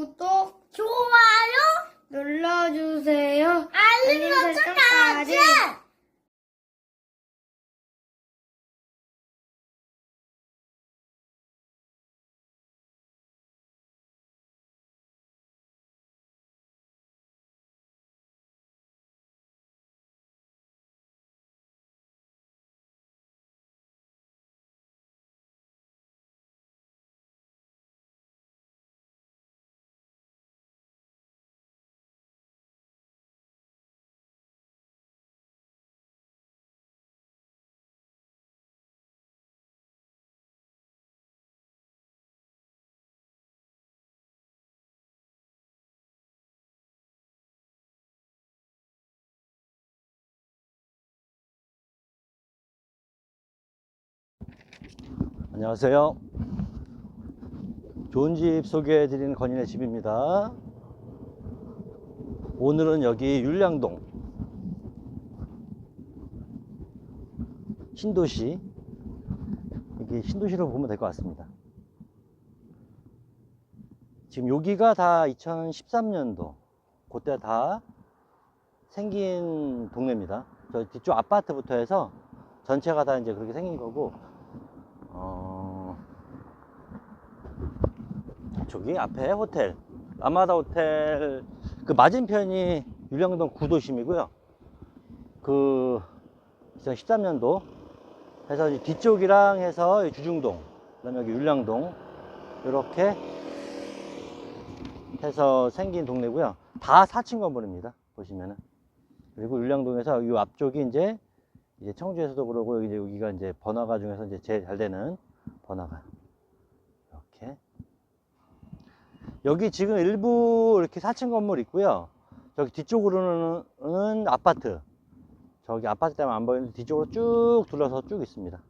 구독 좋아요, 눌러주세요. 알림 설정까지. 안녕하세요. 좋은 집 소개해 드리는 건인의 집입니다. 오늘은 여기 율량동 신도시 여기 신도시로 보면 될 것 같습니다. 지금 여기가 다 2013년도 그때 다 생긴 동네입니다. 저 뒤쪽 아파트부터 해서 전체가 다 이제 그렇게 생긴 거고 어, 저기 앞에 호텔, 라마다 호텔, 그 맞은편이 율량동 구도심이고요. 그 2013년도 해서 뒤쪽이랑 해서 이 주중동, 그 다음에 여기 율량동, 이렇게 해서 생긴 동네고요. 다 4층 건물입니다. 보시면은. 그리고 율량동에서 이 앞쪽이 이제 이제 청주에서도 그러고 여기 이제 여기가 이제 번화가 중에서 이제 제일 잘 되는 번화가. 이렇게. 여기 지금 일부 이렇게 4층 건물 있고요. 저기 뒤쪽으로는 아파트. 저기 아파트 때문에 안 보이는데 뒤쪽으로 쭉 둘러서 쭉 있습니다.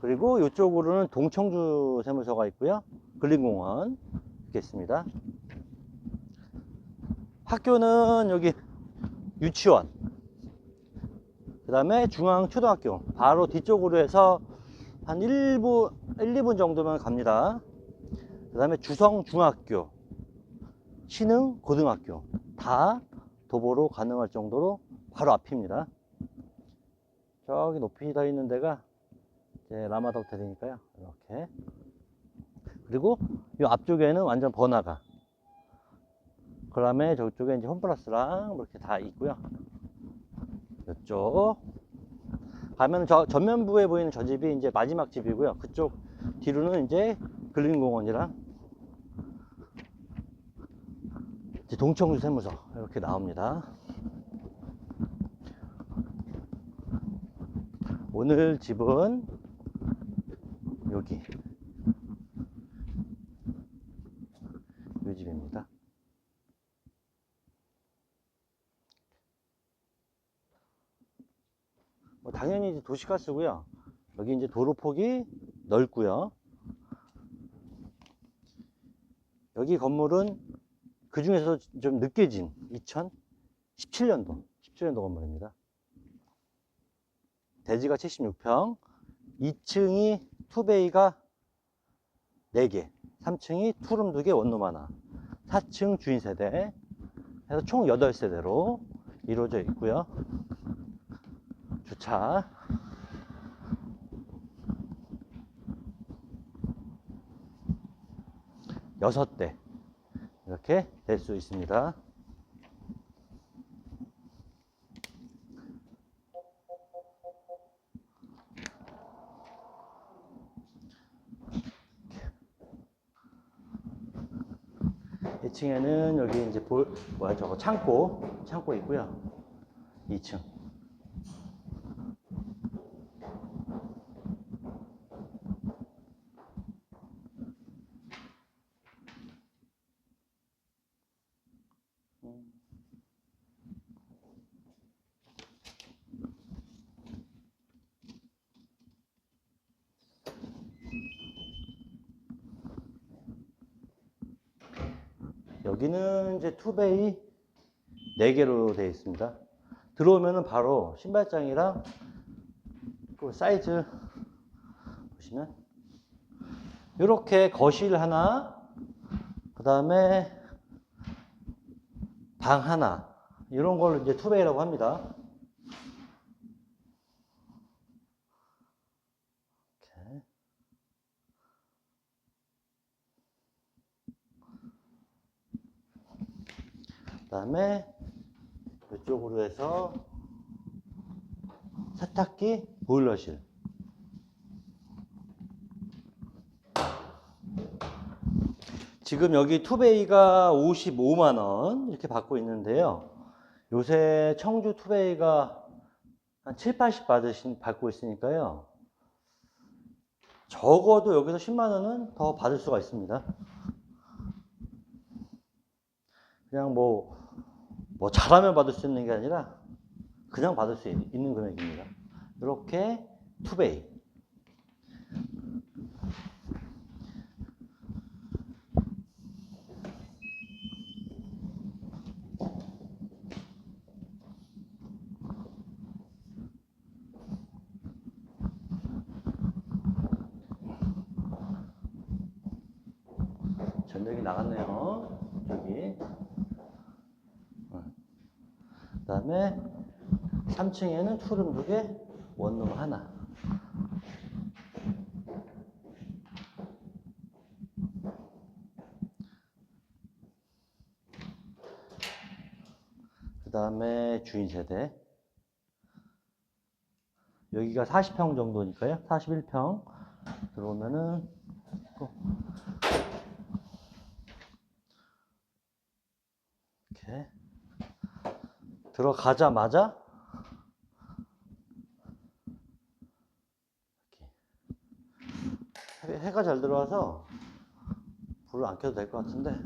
그리고 이쪽으로는 동청주 세무서가 있고요. 근린공원 이렇게 있습니다. 학교는 여기 유치원 그 다음에 중앙초등학교 바로 뒤쪽으로 해서 한 1분, 1, 2분 정도면 갑니다. 그 다음에 주성중학교 신흥 고등학교 다 도보로 가능할 정도로 바로 앞입니다. 저기 높이 더 있는 데가 라마다 호텔이니까요. 이렇게. 그리고 이 앞쪽에는 완전 번화가. 그 다음에 저쪽에 이제 홈플러스랑 이렇게 다 있고요 이쪽 가면 저 전면부에 보이는 저 집이 이제 마지막 집이고요. 그쪽 뒤로는 이제 근린공원이랑 동청주 세무서 이렇게 나옵니다. 오늘 집은 여기 이 집입니다. 뭐 당연히 이제 도시가스고요. 여기 이제 도로폭이 넓고요. 여기 건물은 그 중에서 좀 늦게 진 2017년도 17년도 건물입니다. 대지가 76평, 2층이 투베이가 4개, 3층이 투룸 2개, 원룸 하나, 4층 주인 세대, 해서 총 8세대로 이루어져 있고요. 주차 여섯 대 이렇게 될 수 있습니다. 이층에는 여기 이제 볼 뭐야 저거 창고 창고 있고요. 2층 여기는 이제 투베이 4개로 되어 있습니다. 들어오면은 바로 신발장이랑 그 사이즈 보시면 이렇게 거실 하나, 그 다음에 방 하나, 이런 걸 이제 투베이라고 합니다. 이렇게. 그 다음에 이쪽으로 해서 세탁기, 보일러실. 지금 여기 투베이가 55만 원 이렇게 받고 있는데요. 요새 청주 투베이가 한 7, 80 받으신 받고 있으니까요. 적어도 여기서 10만 원은 더 받을 수가 있습니다. 그냥 뭐, 뭐 잘하면 받을 수 있는 게 아니라 그냥 받을 수 있- 있는 금액입니다. 이렇게 투베이. 전력이 나갔네요. 저기. 그 다음에 3층에는 투룸 두 개, 원룸 하나. 그 다음에 주인 세대. 여기가 40평 정도니까요. 41평 들어오면은 또 이렇게 들어가자마자 해가 잘 들어와서 불을 안 켜도 될 것 같은데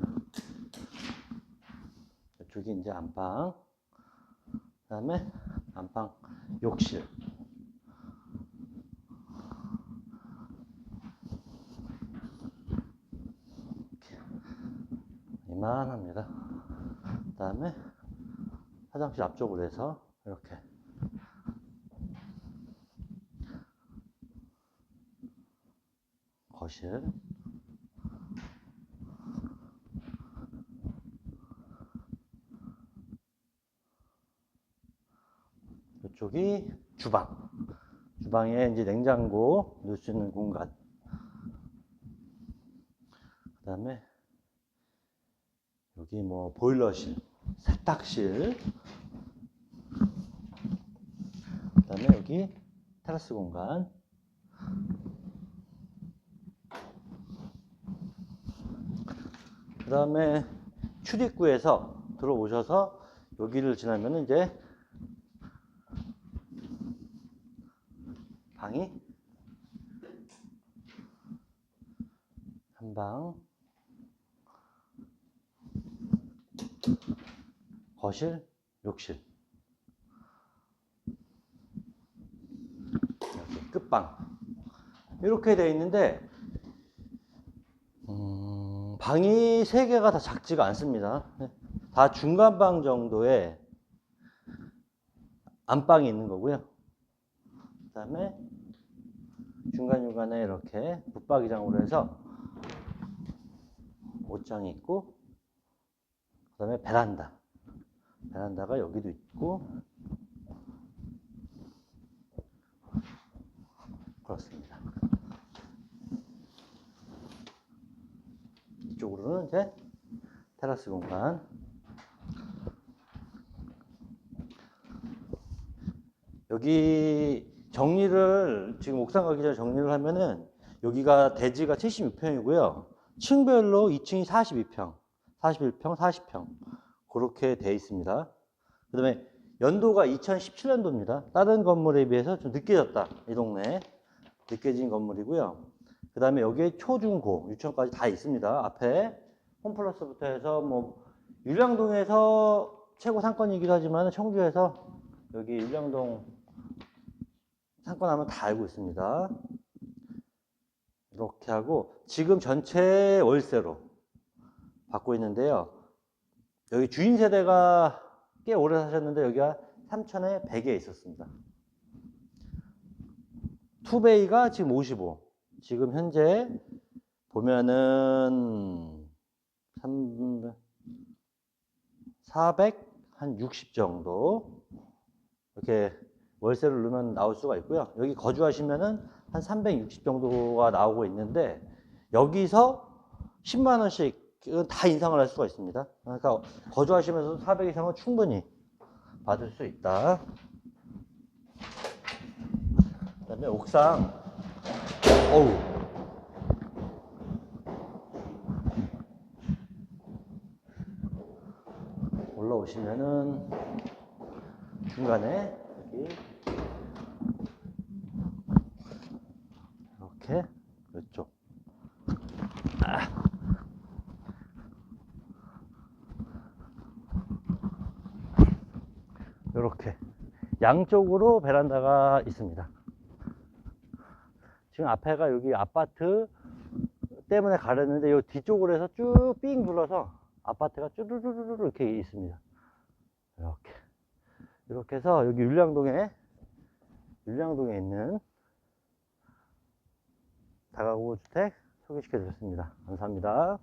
이쪽이 이제 안방 그 다음에 안방 욕실 이만합니다. 그 다음에 화장실 앞쪽으로 해서 이렇게. 거실. 이쪽이 주방. 주방에 이제 냉장고 넣을 수 있는 공간. 그 다음에 여기 뭐 보일러실, 세탁실, 그 다음에 여기 테라스 공간. 그 다음에 출입구에서 들어오셔서 여기를 지나면 이제 방이 한 방, 거실, 욕실. 끝방. 이렇게 되어 있는데, 음, 방이 세 개가 다 작지가 않습니다. 다 중간 방 정도의 안방이 있는 거고요. 그 다음에 중간 중간에 이렇게 붙박이장으로 해서 옷장이 있고, 그 다음에 베란다. 베란다가 여기도 있고 그렇습니다. 이쪽으로는 이제 테라스 공간 여기 정리를 지금 옥상 가기 전에 정리를 하면은 여기가 대지가 76평이고요. 층별로 2층이 42평, 41평, 40평 그렇게 돼 있습니다. 그 다음에 연도가 2017년도입니다. 다른 건물에 비해서 좀 늦게 졌다. 이 동네. 늦게 진 건물이고요. 그 다음에 여기에 초, 중, 고, 유치원까지 다 있습니다. 앞에 홈플러스부터 해서 뭐 율량동에서 최고 상권이기도 하지만 청주에서 여기 율량동 상권하면 다 알고 있습니다. 이렇게 하고 지금 전체 월세로 받고 있는데요. 여기 주인 세대가 꽤 오래 사셨는데 여기가 3천에 100에 있었습니다. 투베이가 지금 55. 지금 현재 보면은 3 400한 60 정도 이렇게 월세를 넣으면 나올 수가 있고요. 여기 거주하시면은 한 360 정도가 나오고 있는데 여기서 10만 원씩 다 인상을 할 수가 있습니다. 그러니까 거주하시면서 400 이상은 충분히 받을 수 있다. 그다음에 옥상. 어우. 올라오시면은 중간에 여기 이렇게 이쪽. 이렇게. 양쪽으로 베란다가 있습니다. 지금 앞에가 여기 아파트 때문에 가렸는데 이 뒤쪽으로 해서 쭉 삥 둘러서 아파트가 쭈르르르 이렇게 있습니다. 이렇게 이렇게 해서 여기 율량동에 율량동에 있는 다가구 주택 소개시켜 드렸습니다. 감사합니다.